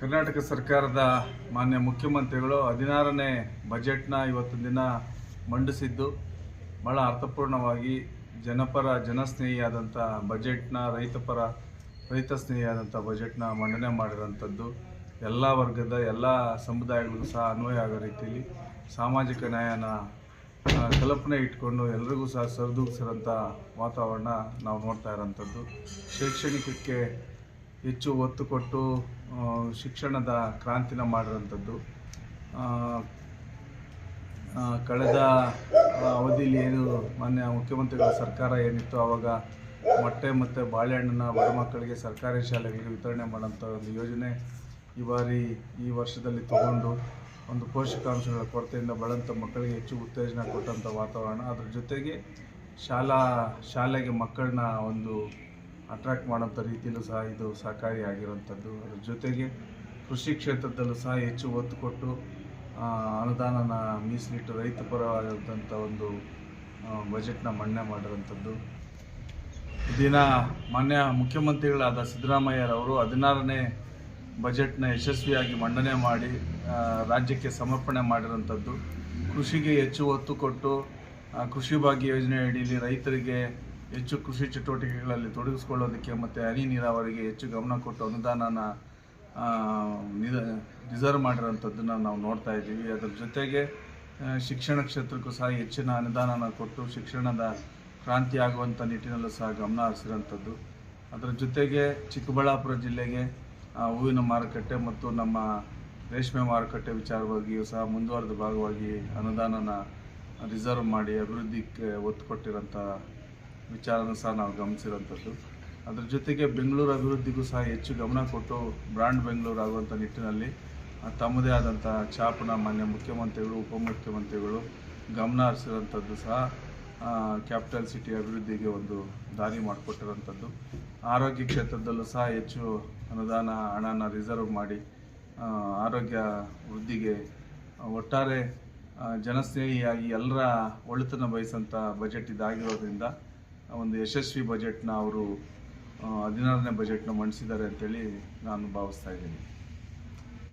ಕರ್ನಾಟಕ ಸರ್ಕಾರದ ಮಾನ್ಯ ಮುಖ್ಯಮಂತ್ರಿಗಳು ಹದಿನಾರನೇ ಬಜೆಟ್ನ ಇವತ್ತಿನ ದಿನ ಮಂಡಿಸಿದ್ದು ಭಾಳ ಅರ್ಥಪೂರ್ಣವಾಗಿ ಜನಪರ, ಜನಸ್ನೇಹಿಯಾದಂಥ ಬಜೆಟ್ನ, ರೈತಪರ, ರೈತ ಸ್ನೇಹಿಯಾದಂಥ ಬಜೆಟ್ನ ಮಂಡನೆ ಮಾಡಿರೋಂಥದ್ದು ಎಲ್ಲ ವರ್ಗದ, ಎಲ್ಲ ಸಮುದಾಯಗಳಿಗೂ ಸಹ ಅನ್ವಯ ಆಗೋ ರೀತಿಯಲ್ಲಿ ಸಾಮಾಜಿಕ ನ್ಯಾಯನ ಕಲ್ಪನೆ ಇಟ್ಕೊಂಡು ಎಲ್ರಿಗೂ ಸಹ ಸರಿದೂಗಿಸಿರೋಂಥ ವಾತಾವರಣ ನಾವು ನೋಡ್ತಾ ಇರೋಂಥದ್ದು ಶೈಕ್ಷಣಿಕಕ್ಕೆ ಹೆಚ್ಚು ಒತ್ತು ಕೊಟ್ಟು ಶಿಕ್ಷಣದ ಕ್ರಾಂತಿನ ಮಾಡಿರೋಂಥದ್ದು ಕಳೆದ ಅವಧಿಯಲ್ಲಿ ಏನು ಮಾನ್ಯ ಮುಖ್ಯಮಂತ್ರಿಗಳ ಸರ್ಕಾರ ಏನಿತ್ತು ಆವಾಗ ಮೊಟ್ಟೆ ಮತ್ತು ಬಾಳೆಹಣ್ಣನ್ನು ಬಡ ಮಕ್ಕಳಿಗೆ ಸರ್ಕಾರಿ ಶಾಲೆಗಳಿಗೆ ವಿತರಣೆ ಮಾಡೋಂಥ ಒಂದು ಯೋಜನೆ ಈ ಬಾರಿ ಈ ವರ್ಷದಲ್ಲಿ ತಗೊಂಡು ಒಂದು ಪೋಷಕಾಂಶಗಳ ಕೊರತೆಯಿಂದ ಬಳಂಥ ಮಕ್ಕಳಿಗೆ ಹೆಚ್ಚು ಉತ್ತೇಜನ ಕೊಟ್ಟಂಥ ವಾತಾವರಣ. ಅದ್ರ ಜೊತೆಗೆ ಶಾಲಾ, ಶಾಲೆಗೆ ಮಕ್ಕಳನ್ನ ಒಂದು ಅಟ್ರಾಕ್ಟ್ ಮಾಡೋಂಥ ರೀತಿಯಲ್ಲೂ ಸಹ ಇದು ಸಹಕಾರಿಯಾಗಿರುವಂಥದ್ದು ಅದ್ರ ಜೊತೆಗೆ ಕೃಷಿ ಕ್ಷೇತ್ರದಲ್ಲೂ ಸಹ ಹೆಚ್ಚು ಒತ್ತು ಕೊಟ್ಟು ಅನುದಾನನ ಮೀಸಲಿಟ್ಟು ರೈತ ಪರವಾದಂಥ ಒಂದು ಬಜೆಟ್ನ ಮಂಡನೆ ಮಾಡಿರುವಂಥದ್ದು. ದಿನ ಮಾನ್ಯ ಮುಖ್ಯಮಂತ್ರಿಗಳಾದ ಸಿದ್ದರಾಮಯ್ಯರವರು ಹದಿನಾರನೇ ಬಜೆಟ್ನ ಯಶಸ್ವಿಯಾಗಿ ಮಂಡನೆ ಮಾಡಿ ರಾಜ್ಯಕ್ಕೆ ಸಮರ್ಪಣೆ ಮಾಡಿರೋಂಥದ್ದು ಕೃಷಿಗೆ ಹೆಚ್ಚು ಒತ್ತು ಕೊಟ್ಟು ಕೃಷಿ ಭಾಗ್ಯ ಯೋಜನೆ ಅಡಿಯಲ್ಲಿ ರೈತರಿಗೆ ಹೆಚ್ಚು ಕೃಷಿ ಚಟುವಟಿಕೆಗಳಲ್ಲಿ ತೊಡಗಿಸ್ಕೊಳ್ಳೋದಕ್ಕೆ ಮತ್ತು ಹನಿ ನೀರಾವರಿಗೆ ಹೆಚ್ಚು ಗಮನ ಕೊಟ್ಟು ಅನುದಾನನ ನಿದ, ರಿಸರ್ವ್ ಮಾಡಿರೋಂಥದ್ದನ್ನು ನಾವು ನೋಡ್ತಾ ಇದ್ದೀವಿ. ಅದರ ಜೊತೆಗೆ ಶಿಕ್ಷಣ ಕ್ಷೇತ್ರಕ್ಕೂ ಸಹ ಹೆಚ್ಚಿನ ಅನುದಾನನ ಕೊಟ್ಟು ಶಿಕ್ಷಣದ ಕ್ರಾಂತಿ ಆಗುವಂಥ ನಿಟ್ಟಿನಲ್ಲೂ ಸಹ ಗಮನ ಹರಿಸಿರೋಂಥದ್ದು. ಅದರ ಜೊತೆಗೆ ಚಿಕ್ಕಬಳ್ಳಾಪುರ ಜಿಲ್ಲೆಗೆ ಹೂವಿನ ಮಾರುಕಟ್ಟೆ ಮತ್ತು ನಮ್ಮ ರೇಷ್ಮೆ ಮಾರುಕಟ್ಟೆ ವಿಚಾರವಾಗಿಯೂ ಸಹ ಮುಂದುವರೆದ ಭಾಗವಾಗಿ ಅನುದಾನನ ರಿಸರ್ವ್ ಮಾಡಿ ಅಭಿವೃದ್ಧಿಗೆ ಒತ್ತು ಕೊಟ್ಟಿರೋಂಥ ವಿಚಾರನೂ ಸಹ ನಾವು ಗಮನಿಸಿರೋಂಥದ್ದು ಅದ್ರ ಜೊತೆಗೆ ಬೆಂಗಳೂರು ಅಭಿವೃದ್ಧಿಗೂ ಸಹ ಹೆಚ್ಚು ಗಮನ ಕೊಟ್ಟು ಬ್ರ್ಯಾಂಡ್ ಬೆಂಗಳೂರು ಆಗುವಂಥ ನಿಟ್ಟಿನಲ್ಲಿ ತಮ್ಮದೇ ಆದಂಥ ಛಾಪನ ಮಾನ್ಯ ಮುಖ್ಯಮಂತ್ರಿಗಳು, ಉಪಮುಖ್ಯಮಂತ್ರಿಗಳು ಗಮನ ಹರಿಸಿರುವಂಥದ್ದು ಸಹ ಕ್ಯಾಪಿಟಲ್ ಸಿಟಿ ಅಭಿವೃದ್ಧಿಗೆ ಒಂದು ದಾರಿ ಮಾಡಿಕೊಟ್ಟಿರೋಂಥದ್ದು ಆರೋಗ್ಯ ಕ್ಷೇತ್ರದಲ್ಲೂ ಸಹ ಹೆಚ್ಚು ಅನುದಾನ ಹಣನ ರಿಸರ್ವ್ ಮಾಡಿ ಆರೋಗ್ಯ ವೃದ್ಧಿಗೆ ಒಟ್ಟಾರೆ ಜನಸ್ನೇಹಿಯಾಗಿ ಎಲ್ಲರ ಒಳಿತನ್ನು ಬಯಸಂಥ ಬಜೆಟ್ ಇದಾಗಿರೋದ್ರಿಂದ ಒಂದು ಯಶಸ್ವಿ ಬಜೆಟ್ನ ಅವರು ಹದಿನಾರನೇ ಬಜೆಟ್ನ ಮಂಡಿಸಿದ್ದಾರೆ ಅಂತೇಳಿ ನಾನು ಭಾವಿಸ್ತಾ ಇದ್ದೀನಿ.